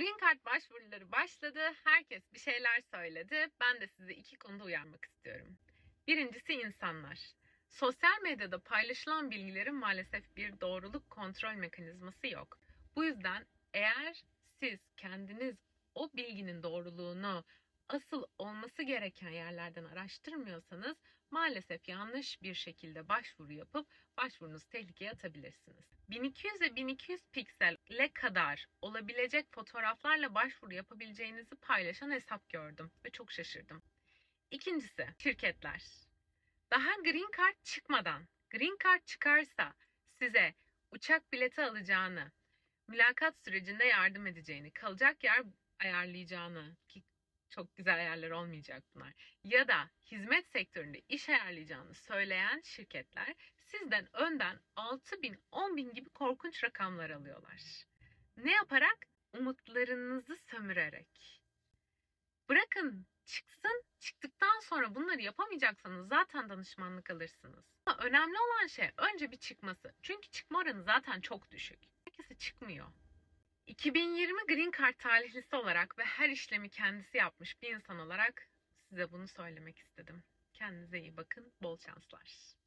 Green Card başvuruları başladı. Herkes bir şeyler söyledi. Ben de sizi iki konuda uyarmak istiyorum. Birincisi insanlar. Sosyal medyada paylaşılan bilgilerin maalesef bir doğruluk kontrol mekanizması yok. Bu yüzden eğer siz kendiniz o bilginin doğruluğunu asıl olması gereken yerlerden araştırmıyorsanız maalesef yanlış bir şekilde başvuru yapıp başvurunuzu tehlikeye atabilirsiniz. 1200 ve 1200 piksele kadar olabilecek fotoğraflarla başvuru yapabileceğinizi paylaşan hesap gördüm ve çok şaşırdım. İkincisi şirketler. Daha Green Card çıkmadan, Green Card çıkarsa size uçak bileti alacağını, mülakat sürecinde yardım edeceğini, kalacak yer ayarlayacağını ki çok güzel ayarlar olmayacak bunlar ya da hizmet sektöründe iş ayarlayacağını söyleyen şirketler sizden önden 6 bin 10 bin gibi korkunç rakamlar alıyorlar. Ne yaparak? Umutlarınızı sömürerek. Bırakın çıksın, çıktıktan sonra bunları yapamayacaksanız zaten danışmanlık alırsınız. Ama önemli olan şey önce bir çıkması. Çünkü çıkma oranı zaten çok düşük. Herkese çıkmıyor. 2020 Green Card talihlisi olarak ve her işlemi kendisi yapmış bir insan olarak size bunu söylemek istedim. Kendinize iyi bakın, bol şanslar.